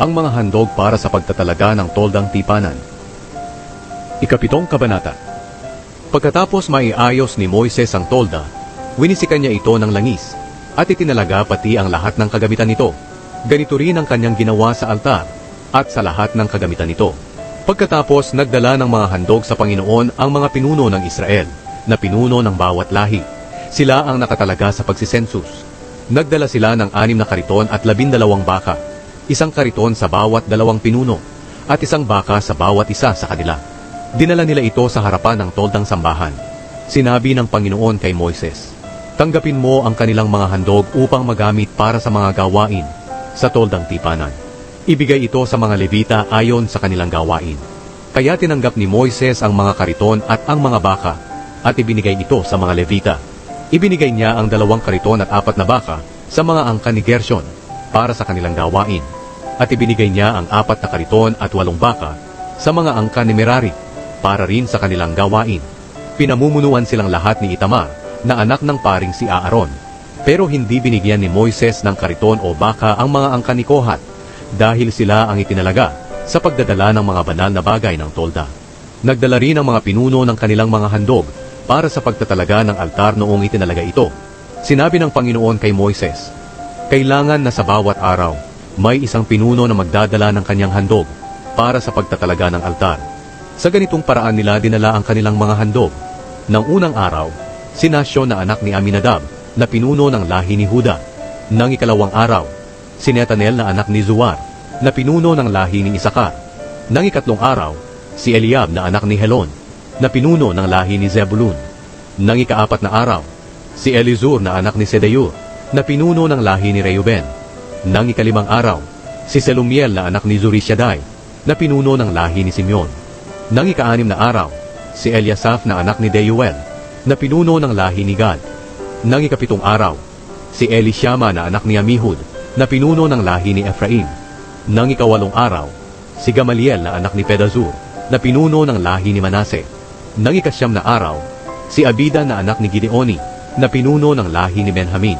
ang mga handog para sa pagtatalaga ng toldang tipanan. Ikapitong Kabanata Pagkatapos maiayos ni Moises ang tolda, winisikan niya ito ng langis, at itinalaga pati ang lahat ng kagamitan nito. Ganito rin ang kanyang ginawa sa altar, at sa lahat ng kagamitan nito. Pagkatapos, nagdala ng mga handog sa Panginoon ang mga pinuno ng Israel, na pinuno ng bawat lahi. Sila ang nakatalaga sa pagsisensus. Nagdala sila ng anim na kariton at labindalawang baka, isang kariton sa bawat dalawang pinuno, at isang baka sa bawat isa sa kanila. Dinala nila ito sa harapan ng toldang sambahan. Sinabi ng Panginoon kay Moises, Tanggapin mo ang kanilang mga handog upang magamit para sa mga gawain sa toldang tipanan. Ibigay ito sa mga Levita ayon sa kanilang gawain. Kaya tinanggap ni Moises ang mga kariton at ang mga baka at ibinigay ito sa mga Levita. Ibinigay niya ang dalawang kariton at apat na baka sa mga angkan ni Gershon para sa kanilang gawain. At ibinigay niya ang apat na kariton at walong baka sa mga angkan ni Merari para rin sa kanilang gawain. Pinamumunuan silang lahat ni Itamar na anak ng paring si Aaron. Pero hindi binigyan ni Moises ng kariton o baka ang mga angkan ni Kohat dahil sila ang itinalaga sa pagdadala ng mga banal na bagay ng tolda. Nagdala rin ang mga pinuno ng kanilang mga handog para sa pagtatalaga ng altar noong itinalaga ito. Sinabi ng Panginoon kay Moises, Kailangan na sa bawat araw, may isang pinuno na magdadala ng kanyang handog para sa pagtatalaga ng altar. Sa ganitong paraan nila dinala ang kanilang mga handog. Nang unang araw, si Nasyon na anak ni Aminadab na pinuno ng lahi ni Huda. Nang ikalawang araw, si Netanel na anak ni Zuar na pinuno ng lahi ni Isakar. Nang ikatlong araw, si Eliab na anak ni Helon na pinuno ng lahi ni Zebulun. Nang ikaapat na araw, si Elizur na anak ni Sedeyur na pinuno ng lahi ni Reuben. Nang ikalimang araw, si Selumiel na anak ni Zurishaddai na pinuno ng lahi ni Simeon. Nang ikaanim na araw, si Eliasaph na anak ni Deuel na pinuno ng lahi ni Gad. Nang ikapitong araw, si Elishama na anak ni Amihud na pinuno ng lahi ni Ephraim. Nang ikawalong araw, si Gamaliel na anak ni Pedazur na pinuno ng lahi ni Manase. Nang ikasyam na araw, si Abida na anak ni Gideoni na pinuno ng lahi ni Benjamin.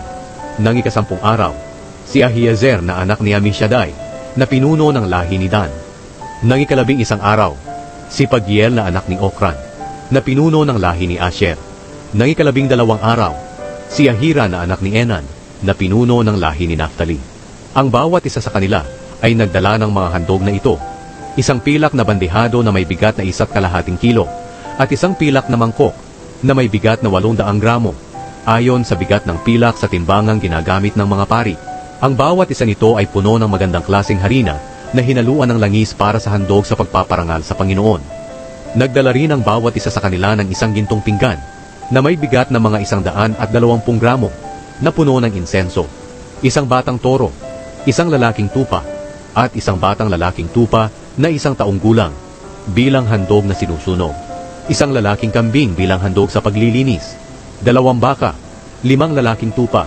Nang ikasampung araw, si Ahiezer na anak ni Amishadai na pinuno ng lahi ni Dan. Nang ikalabing isang araw, si Pagiel na anak ni Okran na pinuno ng lahi ni Asher. Nang ikalabing dalawang araw, si Ahira na anak ni Enan na pinuno ng lahi ni Naphtali. Ang bawat isa sa kanila ay nagdala ng mga handog na ito. Isang pilak na bandehado na may bigat na isa't kalahating kilo at isang pilak na mangkok na may bigat na 800 gramo ayon sa bigat ng pilak sa timbangang ginagamit ng mga pari. Ang bawat isa nito ay puno ng magandang klaseng harina na hinaluan ng langis para sa handog sa pagpaparangal sa Panginoon. Nagdala rin ang bawat isa sa kanila ng isang gintong pinggan na may bigat na mga isang daan at dalawampung gramo na puno ng insenso, isang batang toro, isang lalaking tupa, at isang batang lalaking tupa na isang taong gulang bilang handog na sinusunog, isang lalaking kambing bilang handog sa paglilinis, dalawang baka, limang lalaking tupa,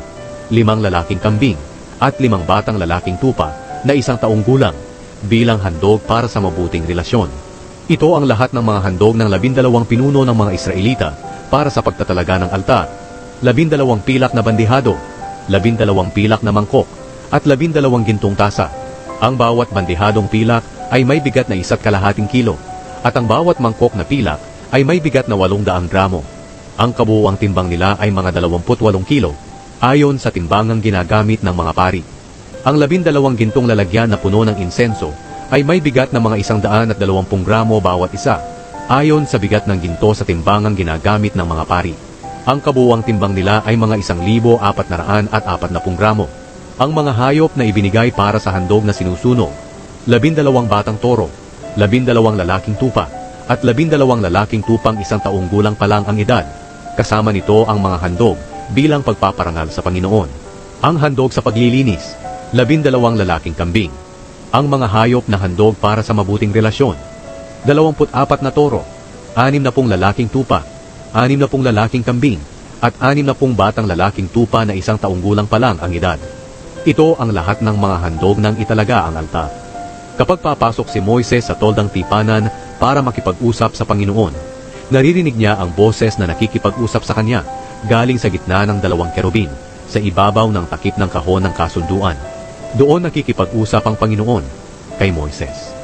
limang lalaking kambing, at limang batang lalaking tupa na isang taong gulang bilang handog para sa mabuting relasyon. Ito ang lahat ng mga handog ng labindalawang pinuno ng mga Israelita para sa pagtatalaga ng altar, labindalawang pilak na bandihado, labindalawang pilak na mangkok, at labindalawang gintong tasa. Ang bawat bandihadong pilak ay may bigat na isa't kalahating kilo, at ang bawat mangkok na pilak ay may bigat na walong daang gramo. Ang kabuuang timbang nila ay mga 28 kilo, ayon sa timbangang ginagamit ng mga pari. Ang labindalawang gintong lalagyan na puno ng insenso ay may bigat na mga isang daan at dalawampung gramo bawat isa, ayon sa bigat ng ginto sa timbangang ginagamit ng mga pari. Ang kabuuang timbang nila ay mga isang libo apat na raan at apat na pung gramo. Ang mga hayop na ibinigay para sa handog na sinusunog, labindalawang batang toro, labindalawang lalaking tupa, at labindalawang lalaking tupang isang taong gulang pa lang ang edad. Kasama nito ang mga handog bilang pagpaparangal sa Panginoon. Ang handog sa paglilinis, labindalawang lalaking kambing. Ang mga hayop na handog para sa mabuting relasyon, dalawamput apat na toro, anim na pong lalaking tupa, anim na pong lalaking kambing, at anim na pong batang lalaking tupa na isang taong gulang pa lang ang edad. Ito ang lahat ng mga handog ng italaga ang altar. Kapag papasok si Moises sa toldang tipanan para makipag-usap sa Panginoon, naririnig niya ang boses na nakikipag-usap sa kanya galing sa gitna ng dalawang kerubin sa ibabaw ng takip ng kahon ng kasunduan. Doon nakikipag-usap ang Panginoon. kay Moises.